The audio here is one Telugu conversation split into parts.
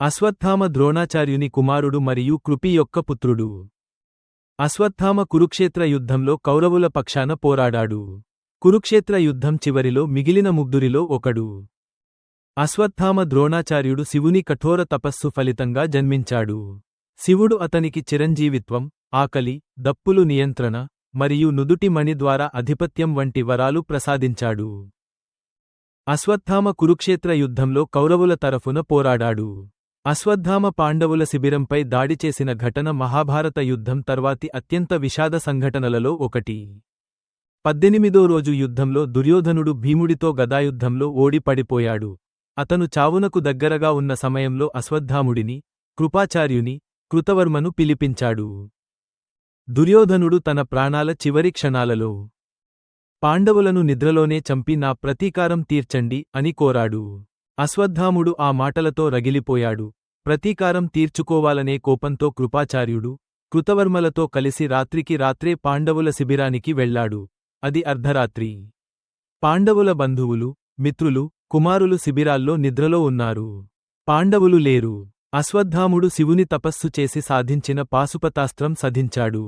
అశ్వత్థామ ద్రోణాచార్యుని కుమారుడు మరియు కృపి యొక్క పుత్రుడు. అశ్వత్థామ కురుక్షేత్ర యుద్ధంలో కౌరవుల పక్షాన పోరాడాడు. కురుక్షేత్ర యుద్ధం చివరిలో మిగిలిన ముగ్ధురిలో ఒకడు. అశ్వత్థామ ద్రోణాచార్యుడు శివుని కఠోర తపస్సు ఫలితంగా జన్మించాడు. శివుడు అతనికి చిరంజీవిత్వం ఆకలి దప్పులు నియంత్రణ మరియు నుదుటి మణి ద్వారా అధిపత్యం వంటి వరాలు ప్రసాదించాడు. అశ్వత్థామ కురుక్షేత్ర యుద్ధంలో కౌరవుల తరఫున పోరాడాడు. అశ్వత్థామ పాండవుల శిబిరంపై దాడి చేసిన ఘటన మహాభారత యుద్ధం తర్వాతి అత్యంత విషాద సంఘటనలలో ఒకటి. పద్దెనిమిదో రోజు యుద్ధంలో దుర్యోధనుడు భీముడితో గదాయుద్ధంలో ఓడి పడిపోయాడు. అతను చావునకు దగ్గరగా ఉన్న సమయంలో అశ్వత్థాముడిని కృపాచార్యుని కృతవర్మను పిలిపించాడు. దుర్యోధనుడు తన ప్రాణాల చివరి క్షణాలలో పాండవులను నిద్రలోనే చంపి నా ప్రతీకారం తీర్చండి అని కోరాడు. అశ్వత్థాముడు ఆ మాటలతో రగిలిపోయాడు. ప్రతీకారం తీర్చుకోవాలనే కోపంతో కృపాచార్యుడు కృతవర్మలతో కలిసి రాత్రికి రాత్రే పాండవుల శిబిరానికి వెళ్ళాడు అది అర్ధరాత్రి. పాండవుల బంధువులు మిత్రులు కుమారులు శిబిరాల్లో నిద్రలో ఉన్నారు. పాండవులు లేరు. అశ్వత్థాముడు శివుని తపస్సు చేసి సాధించిన పాశుపతాస్త్రం సధించాడు.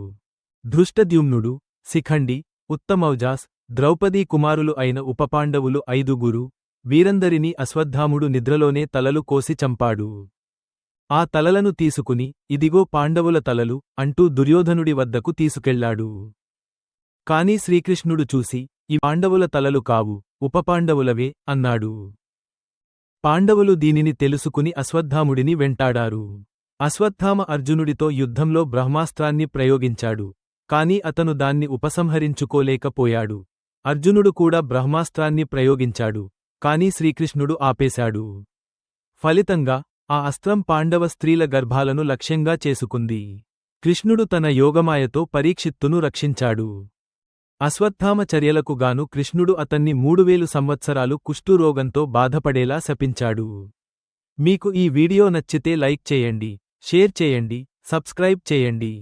ధృష్టద్యుమ్నుడు శిఖండి ఉత్తమౌజాస్ ద్రౌపదీ కుమారులు అయిన ఉపపాండవులు ఐదుగురు వీరందరినీ అశ్వత్థాముడు నిద్రలోనే తలలు కోసి చంపాడు. ఆ తలలను తీసుకుని ఇదిగో పాండవుల తలలు అంటూ దుర్యోధనుడి వద్దకు తీసుకెళ్ళాడు. కాని శ్రీకృష్ణుడు చూసి ఈ పాండవుల తలలు కావు ఉపపాండవులవే అన్నాడు. పాండవులు దీనిని తెలుసుకుని అశ్వత్థాముడిని వెంటాడారు. అశ్వత్థామ అర్జునుడితో యుద్ధంలో బ్రహ్మాస్త్రాన్ని ప్రయోగించాడు కాని అతను దాన్ని ఉపసంహరించుకోలేకపోయాడు. అర్జునుడు కూడా బ్రహ్మాస్త్రాన్ని ప్రయోగించాడు. కాని శ్రీకృష్ణుడు ఆపేశాడు. ఫలితంగా ఆ అస్త్రం పాండవ స్త్రీల గర్భాలను లక్ష్యంగా చేసుకుంది. కృష్ణుడు తన యోగమాయతో పరీక్షిత్తును రక్షించాడు. అశ్వత్థామ చర్యలకు గాను కృష్ణుడు అతన్ని మూడువేలు సంవత్సరాలు కుష్ఠురోగంతో బాధపడేలా శపించాడు. మీకు ఈ వీడియో నచ్చితే లైక్ చేయండి షేర్ చేయండి సబ్స్క్రైబ్ చేయండి.